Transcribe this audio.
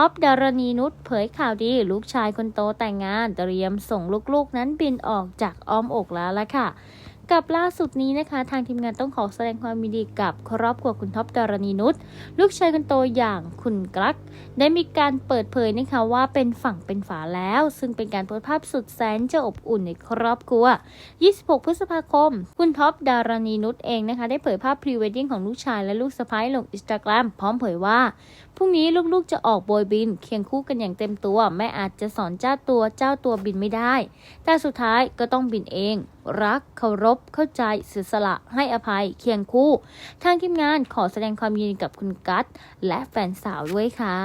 ท็อปดารณีนุชเผยข่าวดีลูกชายคนโตแต่งงานเตรียมส่งลูกๆนั้นบินออกจากอ้อมอกแล้วละค่ะ กับล่าสุดนี้นะคะ ทางทีมงานต้องขอแสดงความยินดีกับครอบครัวคุณท็อปดารณีนุชลูกชายคนโตอย่างคุณกลัก ได้มีการเปิดเผยนะคะว่าเป็นฝั่งเป็นฝาแล้ว ซึ่งเป็นการโพสต์ภาพสุดแสนจะอบอุ่นในครอบครัว 26 พฤษภาคม คุณท็อปดารณีนุชเองนะคะ ได้เผยภาพพรีเวดดิ้งของลูกชายและลูกสะใภ้ลงอินสตาแกรมพร้อมเผยว่าพรุ่งนี้ลูกๆจะออกโบยบิน เคียงคู่กันอย่างเต็มตัวแม่อาจจะสอนเจ้าตัวเจ้าตัวบินไม่ได้ แต่สุดท้ายก็ต้องบินเอง รักเคารพเข้าใจเสียสละให้อภัยเคียงคู่ ทางทีมงานขอแสดงความยินดีกับคุณกัตและแฟนสาวด้วยค่ะ